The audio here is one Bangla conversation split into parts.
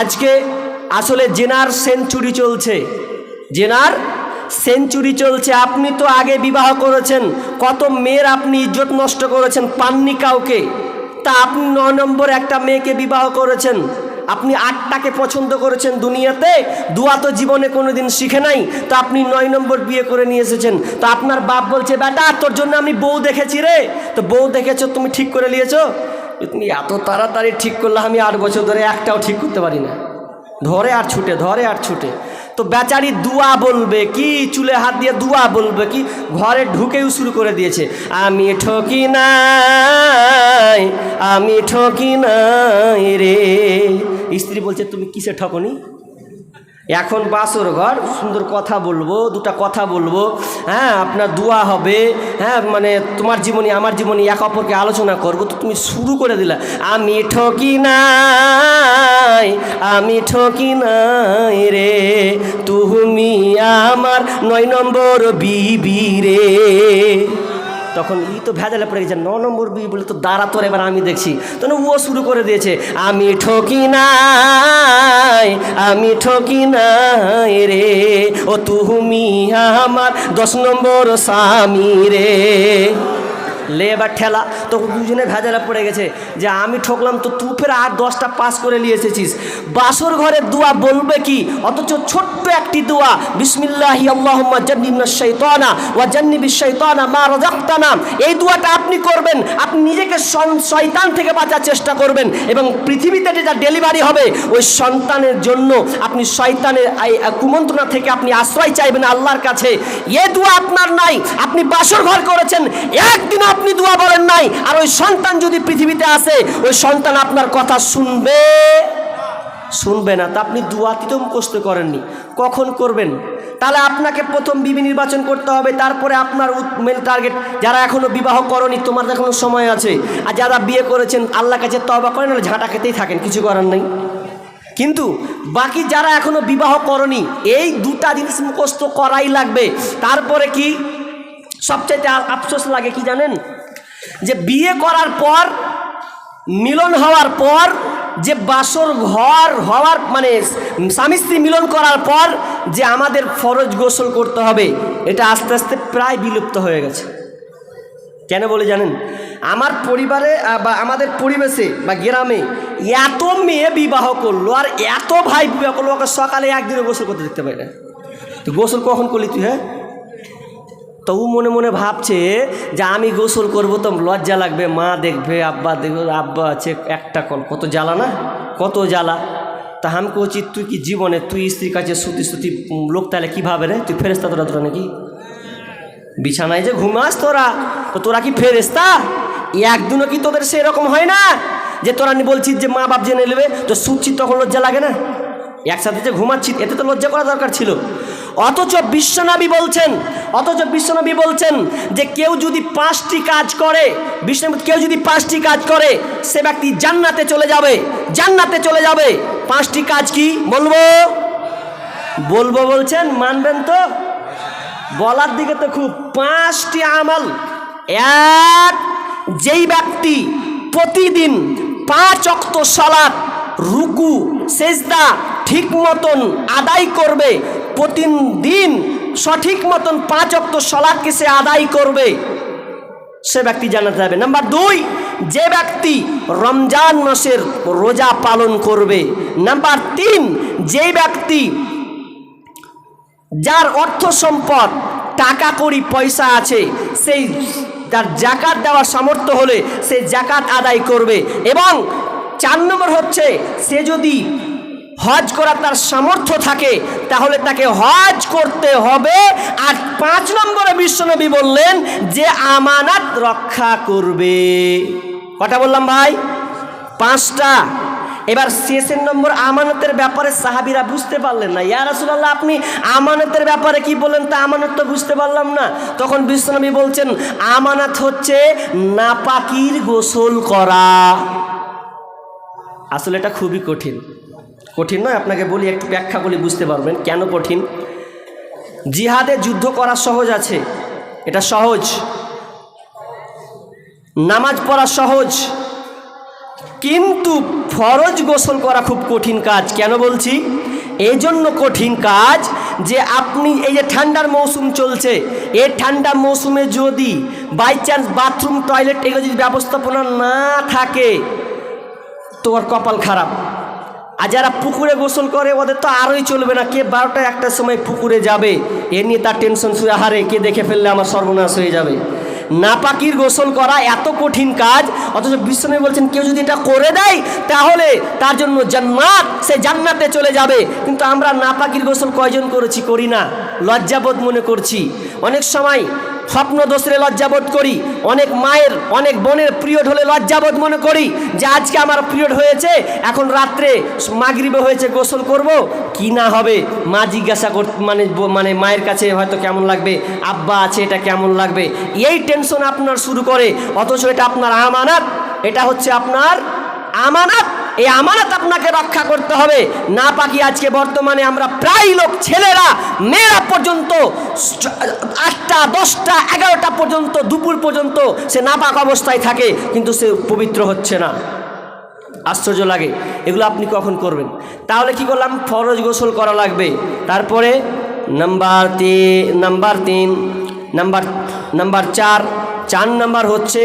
আজকে আসলে জেনার সেঞ্চুরি চলছে। জেনার সেঞ্চুরি চলছে। আপনি তো আগে বিবাহ করেছেন, কত মেয়ের আপনি ইজ্জত নষ্ট করেছেন, পাননি কাউকে? তা আপনি ন নম্বর একটা মেয়েকে বিবাহ করেছেন। আপনি আটটাকে পছন্দ করেছেন দুনিয়াতে, দুয়া তো জীবনে কোনোদিন শিখে নাই, তো আপনি নয় নম্বর বিয়ে করে নিয়ে এসেছেন। তো আপনার বাপ বলছে, বেটা, তোর জন্য আমি বউ দেখেছি রে। তো বউ দেখেছ, তুমি ঠিক করে নিয়েছো? তুমি এত তাড়াতাড়ি ঠিক করলে আমি আট বছর ধরে একটাও ঠিক করতে পারি না। ধরে আর ছুটে, ধরে আর ছুটে। তো বেচারি দুয়া বলবে কি, চুলে হাত দিয়ে দুয়া বলবে কি, ঘরে ঢুকেও শুরু করে দিয়েছে, আমি ঠকি নাই, আমি ঠকি নাই রে। স্ত্রী বলছে, তুমি কিসে ঠকনি? এখন বাসর ঘর, সুন্দর কথা বলব, দুটা কথা বলব। হ্যাঁ আপনার দোয়া হবে হ্যাঁ মানে তোমার জীবনী, আমার জীবনী এক অপরকে আলোচনা করব। তো তুমি শুরু করে দিলা, আমি ঠকি নাই, আমি ঠকি নাই রে, তুমি আমার নয় নম্বর বিবি রে। তখন ই তো ভেজালে পড়ে গেছে, ন নম্বর বি বলে তো দাঁড়া তোর এবার আমি দেখছি। তখন ও শুরু করে দিয়েছে, আমি ঠকি নাই, আমি ঠকি নাই রে, ও তুমি আমার দশ নম্বর স্বামী রে। লে এবার ঠেলা। তো দুজনে ভেজালে পড়ে গেছে। যে আমি ঠকলাম, তো তুই ফের আর দশটা পাস করে নিয়ে এসেছিস। বাসর ঘরে দোয়া বলবে কি? অথচ ছোট্ট একটি দোয়া, বিসমিল্লাহি মা এই দোয়াটা আপনি করবেন, আপনি নিজেকে শয়তান থেকে বাঁচার চেষ্টা করবেন এবং পৃথিবীতে যেটা ডেলিভারি হবে, ওই সন্তানের জন্য আপনি শয়তানের কুমন্ত্রণা থেকে আপনি আশ্রয় চাইবেন আল্লাহর কাছে। এ দোয়া আপনার নাই। আপনি বাসর ঘর করেছেন। একদিন আপনি দোয়া বলেন নাই, আর ওই সন্তান যদি পৃথিবীতে আসে ওই সন্তান আপনার কথা শুনবে? শুনবে না, তা আপনি দুয়াতিত মুখস্থ করেননি। কখন করবেন? তাহলে আপনাকে প্রথম বিবি নির্বাচন করতে হবে, তারপরে আপনার মেন টার্গেট যারা এখনও বিবাহ করনি, তোমার এখনও সময় আছে। আর যারা বিয়ে করেছেন আল্লাহ কাছে তবা করেন, নাহলে ঝাঁটা খেতেই থাকেন, কিছু করার নেই। কিন্তু বাকি যারা এখনও বিবাহ করনি, এই দুটা জিনিস মুখস্থ করাই লাগবে। তারপরে কি? সবচাইতে আফসোস লাগে কি জানেন? যে বিয়ে করার পর, মিলন হওয়ার পর, যে বাসর ঘর হওয়ার মানে স্বামী স্ত্রী মিলন করার পর যে আমাদের ফরজ গোসল করতে হবে, এটা আস্তে আস্তে প্রায় বিলুপ্ত হয়ে গেছে। কেন বলে জানেন? আমার পরিবারে বা আমাদের পরিবেশে বা গ্রামে এত মেয়ে বিবাহ করল আর এত ভাই বিবাহ করল, ওকে সকালে একদিনও গোসল করতে দেখতে পাই না তো গোসল কখন করলি তুই হ্যাঁ? তো ও মনে মনে ভাবছে যে আমি গোসল করব তো লজ্জা লাগবে। মা দেখবে, আব্বা দেখবে, আব্বা আছে একটা কল। কত জ্বালা না? কত জ্বালা। তা আমি কছি তুই কি জীবনে তুই স্ত্রীর কাছে সুতি সুতি লোক তাহলে কীভাবে রে? তুই ফেরেস্তা তোরা তোরা নাকি? বিছানায় যে ঘুমাস তোরা, তো তোরা কি ফেরেস্তা একদিনও কি তোদের সেরকম হয় না যে তোরা বলছিস যে মা বাপ জেনে নেবে? তো শুচ্ছি তখন লজ্জা লাগে না? একসাথে যে ঘুমাচ্ছি এতে তো লজ্জা করা দরকার ছিল। অথচ বিশ্বনবী বলছেন, অথচ বিশ্বনবী বলছেন যে কেউ যদি পাঁচটি কাজ করে, বিশ্বনবী কেউ যদি পাঁচটি কাজ করে, সে ব্যক্তি জান্নাতে চলে যাবে, জান্নাতে চলে যাবে। পাঁচটি কাজ কি বলব? বলব বলছেন, মানবেন তো? বলার দিকে তো খুব পাঁচটি আমল। এক, যেই ব্যক্তি প্রতিদিন পাঁচ অক্ত সালাত রুকু, সেজদা ঠিক মতন আদায় করবে। প্রতিদিন সঠিক মতন পাঁচ অক্ত সলাদকে সে আদায় করবে, সে ব্যক্তি জানাতে যাবে। নাম্বার দুই, যে ব্যক্তি রমজান মাসের রোজা পালন করবে। নাম্বার তিন, যে ব্যক্তি যার অর্থ সম্পদ, টাকা কড়ি পয়সা আছে, সেই তার জাকাত দেওয়ার সামর্থ্য হলে সে জাকাত আদায় করবে এবং চার নম্বর হচ্ছে, সে যদি হজ করার তার সামর্থ্য থাকে, তাহলে তাকে হজ করতে হবে। আর পাঁচ নম্বরে বিশ্বনবী বললেন যে, আমানাত রক্ষা করবে। কটা বললাম ভাই? পাঁচটা। এবার শেষের নম্বর আমানতের ব্যাপারে সাহাবিরা বুঝতে পারলেন না। ইয়া রাসূলুল্লাহ, আপনি আমানতের ব্যাপারে কি বলেন? তা আমানত তো বুঝতে পারলাম না। তখন বিশ্বনবী বলছেন, আমানত হচ্ছে নাপাকির গোসল করা। আসলে এটা খুবই কঠিন। কঠিন নয়, আপনাকে বলি, একটু ব্যাখ্যা বলি বুঝতে পারবেন কেন কঠিন। জিহাদে যুদ্ধ করা সহজ আছে, এটা সহজ। নামাজ পড়া সহজ, কিন্তু ফরজ গোসল করা খুব কঠিন কাজ। কেন বলছি? এই জন্য কঠিন কাজ যে আপনি এই যে ঠান্ডার মৌসুম চলছে, এই ঠান্ডা মৌসুমে যদি বাই চান্স বাথরুম টয়লেট এগুলো যদি ব্যবস্থাপনা না থাকে তোমার কপাল খারাপ। আর যারা পুকুরে গোসল করে, ওদের তো আরোই চলবে না। কে বারোটা একটার সময় পুকুরে যাবে, এ নিয়ে তার টেনশন শুয়ে হারে কে দেখে ফেললে আমার সর্বনাশ হয়ে যাবে? নাপাকির গোসল করা এত কঠিন কাজ, অথচ বিশ্বনবী বলছেন, কেউ যদি এটা করে দেয়, তাহলে তার জন্য জান্নাত, সে জান্নাতে চলে যাবে। কিন্তু আমরা নাপাকির গোসল কয়জন করেছি, করি না। লজ্জাবোধ মনে করছি। অনেক সময় স্বপ্ন দোষরে লজ্জাবোধ করি। অনেক মায়ের, অনেক বোনের পিরিয়ড হলে লজ্জাবোধ মনে করি যে আজকে আমার পিরিয়ড হয়েছে, এখন রাত্রে মাগরিবে হয়েছে, গোসল করব, কি না হবে? মা জিজ্ঞাসা কর মানে মানে মায়ের কাছে হয়তো কেমন লাগবে? আব্বা আছে, এটা কেমন লাগবে? এই টেনশন আপনার শুরু করে, অথচ এটা আপনার আমানাত, এটা হচ্ছে আপনার আমানাত। এই আমানত আপনাকে রক্ষা করতে হবে। না পাকি আজকে বর্তমানে আমরা প্রায় লোক, ছেলেরা, মেয়েরা পর্যন্ত আটটা দশটা, এগারোটা পর্যন্ত, দুপুর পর্যন্ত সে নাপাক অবস্থায় থাকে, কিন্তু সে পবিত্র হচ্ছে না। আশ্চর্য লাগে, এগুলো আপনি কখন করবেন? তাহলে কি করলাম? ফরজ গোসল করা লাগবে। তারপরে, নাম্বার তিন নাম্বার তিন, নাম্বার নাম্বার চার চার নাম্বার হচ্ছে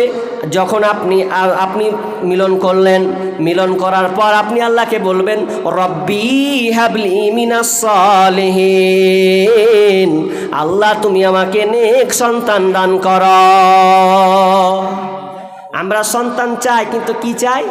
যখন আপনি আপনি মিলন করলেন, মিলন করার পর আপনি আল্লাহকে বলবেন, রব্বি সালিহিন। আল্লাহ, তুমি আমাকে নেক সন্তান দান কর। আমরা সন্তান চাই, কিন্তু কি চাই?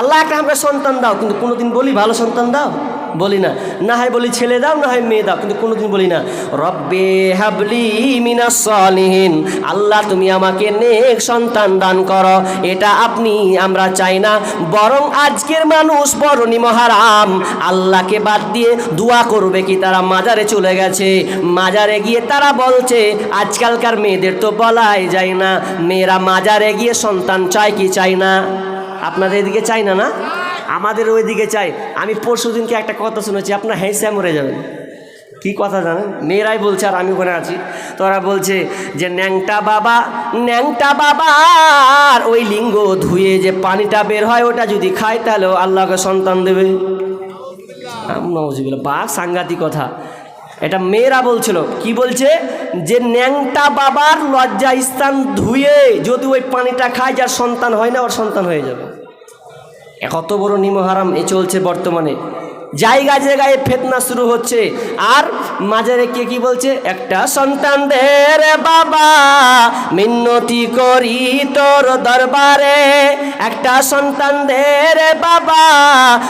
আল্লাহকে আমরা সন্তান দাও, কিন্তু কোনোদিন বলি ভালো সন্তান দাও। বলি না। না হয় বলি ছেলে দাও, না হয় মেয়ে দাও, কিন্তু কোনোদিন বলি না। রব্বে হাবলি মিনাস সালিহিন। আল্লাহ, তুমি আমাকে নেক সন্তান দান করো। এটা আপনি, আমরা চাই না। বরং আজকের মানুষ বরণী মহারাম। আল্লাহকে বাদ দিয়ে দোয়া করবে কি তারা মাজারে চলে গেছে। মাজারে গিয়ে তারা বলছে, আজকালকার মেয়েদের তো বলাই যায় না। মেয়েরা মাজারে গিয়ে সন্তান চায় কি চায় না? আপনাদের এদিকে চাই না না? আমাদের ওইদিকে চাই। আমি পরশু দিনকে একটা কথা শুনেছি, আপনার হেসে মরে যাবেন। কি কথা জানেন? মেয়েরাই বলছে আর আমি ওখানে আছি। তোরা বলছে যে, ন্যাংটা বাবা, ন্যাংটা বাবার ওই লিঙ্গ ধুয়ে যে পানিটা বের হয়, ওটা যদি খায়, তাহলে আল্লাহকে সন্তান দেবে। বা সাংঘাতিক কথা। এটা মেয়েরা বলছিল। কি বলছে? যে, ন্যাংটা বাবার লজ্জা স্থান ধুয়ে যদি ওই পানিটা খায়, যার সন্তান হয় না, ওর সন্তান হয়ে যাবে। কত বড় নিমহারাম এ চলছে বর্তমানে। জায়গা জায়গায় ফেতনা শুরু হচ্ছে। আর মাঝারে কে কি বলছে? একটা সন্তান দে বাবা মিন্নতি করি তোর দরবারে। একটা সন্তান দে বাবা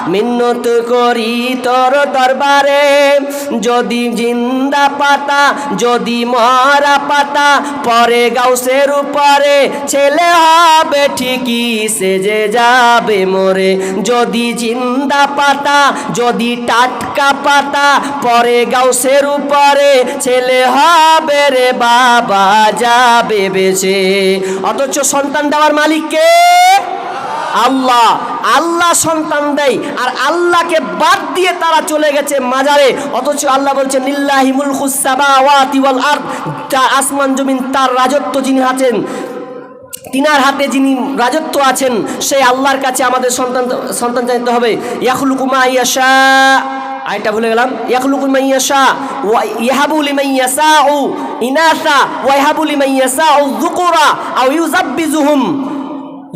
মিন্নত করি তোর দরবারে। যদি জিন্দা পাতা, যদি মরা পাতা, পরে গাউসের উপরে ছেলে হবে ঠিকই সেজে যাবে মোরে। যদি জিন্দা পাতা, যদি টাটকা পাতা পরে গাউসের উপরে, ছেলে হবে রে বাবা, যাবে বেছে অথচ সন্তান দেওয়ার মালিক কে? আল্লাহ। আল্লাহ সন্তান দেয়, আর আল্লাহকে বাদ দিয়ে তারা চলে গেছে মাজারে। অথচ আল্লাহ বলছে নিল্লাহি মুলকুস সামাওয়াতি ওয়াল আরদ। তার আসমান জমিন, তার রাজত্ব যিনি আছেন তিনার হাতে যিনি রাজত্ব আছেন, সেই আল্লাহর কাছে আমাদের সন্তান সন্তান চাইতে হবে। ইয়াখলুকুমা ইয়াশা। আয়টা ভুলে গেলাম। ইয়াখলুকুমা ইয়াশা। ওয়া ইয়াহাবু লিমান ইয়াসাউ ইনাসা। ওয়া ইয়াহাবু লিমান ইয়াসাউ যুকুরা। আও ইউযাব্বিজুহুম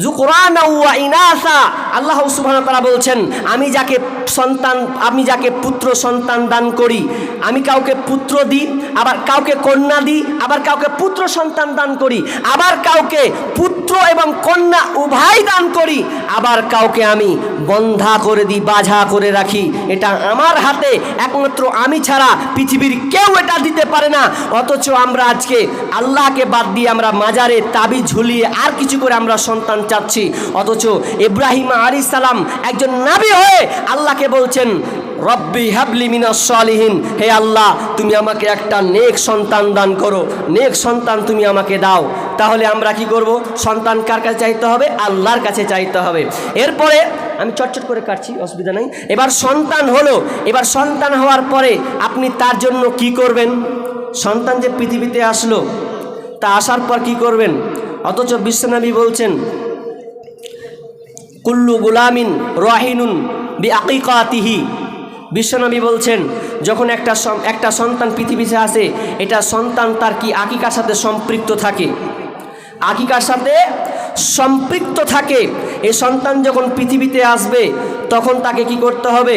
জুকরানা ওয়া ইনাসা। আল্লাহ সুবহানাহু ওয়া বলছেন, আমি যাকে সন্তান, আমি যাকে পুত্র সন্তান দান করি, আমি কাউকে পুত্র দিই, আবার কাউকে কন্যা দিই, আবার কাউকে পুত্র সন্তান দান করি, আবার কাউকে পুত্র এবং কন্যা উভয় দান করি, আবার কাউকে আমি বন্ধা করে দিই বাঝা করে রাখি। এটা আমার হাতে, একমাত্র আমি ছাড়া পৃথিবীর কেউ এটা দিতে পারে না। অথচ আমরা আজকে আল্লাহকে বাদ দিয়ে আমরা মাজারে তাবি ঝুলিয়ে আর কিছু করে আমরা সন্তান চাচ্ছি। অথচ ইব্রাহিম আলী সালাম একজন নাবি হয়ে আল্লাহকে বলছেন, রব্বি হাবলি মিনাস সালিহিন হে আল্লাহ, তুমি আমাকে একটা নেক সন্তান দান করো। নেক সন্তান তুমি আমাকে দাও। তাহলে আমরা কি করব? সন্তান কার কাছে চাইতে হবে? আল্লাহর কাছে চাইতে হবে। এরপরে আমি চটচট করে কাটছি, অসুবিধা নেই। এবার সন্তান হলো। এবার সন্তান হওয়ার পরে আপনি তার জন্য কি করবেন? সন্তান যে পৃথিবীতে আসলো, তা আসার পর কি করবেন? অথচ বিশ্বনবী বলছেন, কুল্লু গুলামিন রহিনুন বি আকিকাতিহি বিশ্বনবী বলছেন, যখন একটা একটা সন্তান পৃথিবীতে আসে এটা সন্তান তার কি আকিকার সাথে সম্পৃক্ত থাকে? আকিকার সাথে সম্পৃক্ত থাকে। এই সন্তান যখন পৃথিবীতে আসবে, তখন তাকে কি করতে হবে?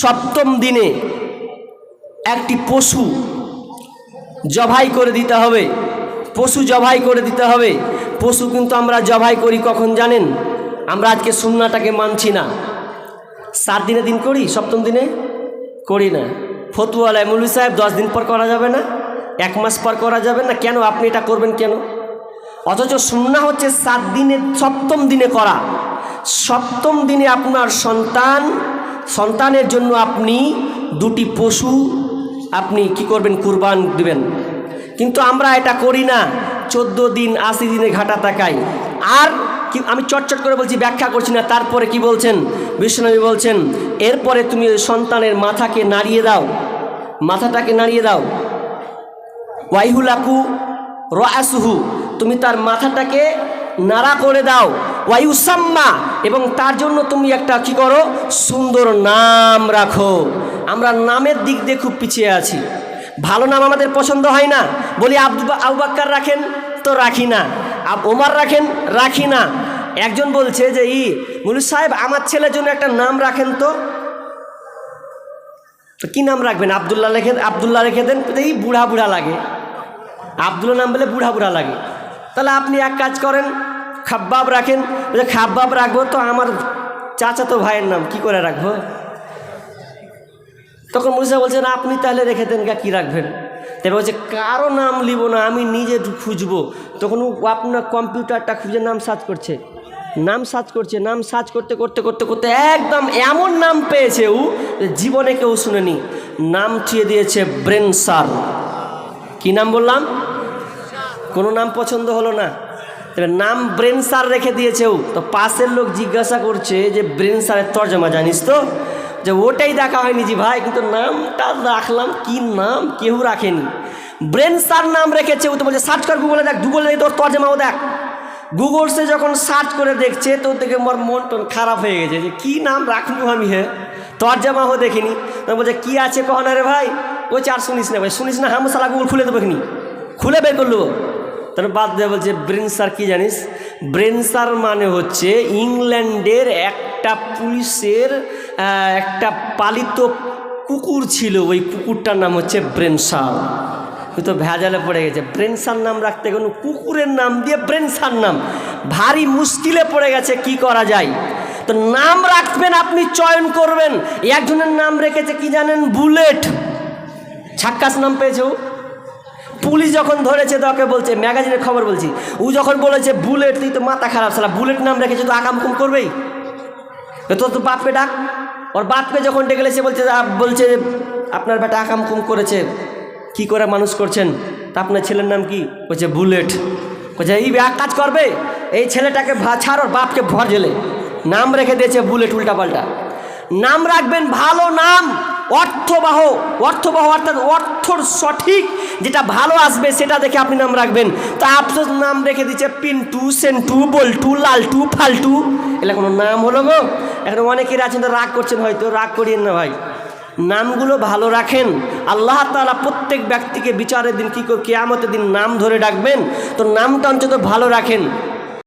সপ্তম দিনে একটি পশু জবাই করে দিতে হবে। পশু জবাই করে দিতে হবে। পশু কিন্তু আমরা জবাই করি কখন জানেন? আমরা আজকে সুন্নাটাকে মানছি না। সাত দিনে দিন করি, সপ্তম দিনে করি না। ফতুয়ালায় মৌলী সাহেব দশ দিন পর করা যাবে না, এক মাস পর করা যাবে না, কেন আপনি এটা করবেন কেন? অথচ সুন্না হচ্ছে সাত দিনে, সপ্তম দিনে করা। সপ্তম দিনে আপনার সন্তান, সন্তানের জন্য আপনি দুটি পশু, আপনি কি করবেন? কুরবান দেবেন। কিন্তু আমরা এটা করি না, চোদ্দ দিন, আশি দিনে ঘাটা তাকাই। আর কি আমি চটচট করে বলছি, ব্যাখ্যা করছি না। তারপরে কি বলছেন? বিশ্বনবী বলছেন, এরপরে তুমি ওই সন্তানের মাথাকে নাড়িয়ে দাও। মাথাটাকে নাড়িয়ে দাও। ওয়াইহুলাকু রাসুহু তুমি তার মাথাটাকে নাড়া করে দাও। ওয়াইউসাম্মা, এবং তার জন্য তুমি একটা কি করো? সুন্দর নাম রাখো। আমরা নামের দিক দিয়ে খুব পিছিয়ে আছি। ভালো নাম আমাদের পছন্দ হয় না। বলি আব্দু আউবাক্কার রাখেন, তো রাখি না। আব ওমার রাখেন, রাখি না। একজন বলছে যে, ই মুলু সাহেব, আমার ছেলের জন্য একটা নাম রাখেন তো। তো কী নাম রাখবেন? আবদুল্লাহ রেখে আবদুল্লাহ রেখে দেন এই বুড়া বুড়া লাগে। আবদুল্লা নাম বলে বুড়া বুড়া লাগে। তাহলে আপনি এক কাজ করেন, খাব্বাব রাখেন খাব্বাব রাখব তো আমার চাচা তো ভাইয়ের নাম, কি করে রাখব? তখন মুসা বলছেন, আপনি তাহলে রেখে দেন, গা কী রাখবেন? তবে বলছে, কারও নাম লিব না, আমি নিজে খুঁজবো। তখন ও আপনার কম্পিউটারটা খুঁজে নাম সার্চ করছে। নাম সার্চ করছে, নাম সার্চ করতে করতে করতে করতে একদম এমন নাম পেয়েছে ও জীবনে কেউ শুনেনি। নাম থিয়ে দিয়েছে ব্রেন সার। কি নাম বললাম? কোনো নাম পছন্দ হলো না। তবে নাম ব্রেন সার রেখে দিয়েছে ও। তো পাশের লোক জিজ্ঞাসা করছে যে ব্রেন সারের তর্জমা জানিস তো? যে ওটাই দেখা হয়নি জি ভাই, কিন্তু নামটা রাখলাম। কি নাম? কেউ রাখেনি। ব্রেন সার নাম রেখেছে ও তো বলছে সার্চ কর গুগলে দেখ গুগলে তোর তর্জমাও দেখ। গুগলসে যখন সার্চ করে দেখছে, তো দেখে আমার মন টন খারাপ হয়ে গেছে যে, কী নাম রাখব আমি হ্যাঁ? তর্জমাও দেখিনি। তো বলছে, কী আছে কখন রে ভাই? ওই চার শুনিস না ভাই, শুনিস না, হাম সালা গুগল খুলে দেবো এখনি। খুলে বের করল। তাহলে বাদ দিয়ে বলছে, ব্রেন সার কী জানিস? ব্রেন সার মানে হচ্ছে ইংল্যান্ডের একটা পুলিশের একটা পালিত কুকুর ছিল, ওই কুকুরটার নাম হচ্ছে ব্রেন সার তুই তো ভেজালে পড়ে গেছে। ব্রেনসার নাম রাখতে কোনো কুকুরের নাম দিয়ে ব্রেনসার নাম। ভারী মুশকিলে পড়ে গেছে, কি করা যায়? তো নাম রাখবেন, আপনি চয়ন করবেন। একজনের নাম রেখেছে, কি জানেন? বুলেট। ছাক্কাস নাম পেয়েছে ও। পুলিশ যখন ধরেছে, তো ওকে বলছে, ম্যাগাজিনের খবর বলছি। ও যখন বলেছে, বুলেট, তুই তো মাথা খারাপ সালা বুলেট নাম রেখেছে, তো আকামকুম করবেই। তোর তো বাপকে ডাক। ওর বাপকে যখন ডেকে সে বলছে বলছে, আপনার বেটা আকামকুম করেছে। কি করে মানুষ করছেন? তা আপনার ছেলের নাম কি? বলছে বুলেট। বলছে, এই এক কাজ করবে? এই ছেলেটাকে ছাড় ওর বাপকে ভর জেলে। নাম রেখে দিয়েছে বুলেট উল্টাপাল্টা। নাম রাখবেন ভালো নাম, অর্থবাহ। অর্থবাহ অর্থাৎ অর্থর সঠিক যেটা ভালো আসবে সেটা দেখে আপনি নাম রাখবেন। তা আফসোস, নাম রেখে দিচ্ছে পিন্টু, সেন্টু, বল্টু, লালটু, ফালটু। এগুলো কোনো নাম হলো গো? এখন অনেকের আছেন তো রাগ করছেন হয়তো, রাগ করিয়েন না ভাই। নামগুলো ভালো রাখেন। আল্লাহ তালা প্রত্যেক ব্যক্তিকে বিচারের দিন কী কেয়ামতের দিন নাম ধরে ডাকবেন। তো নামটা অন্তত ভালো রাখেন।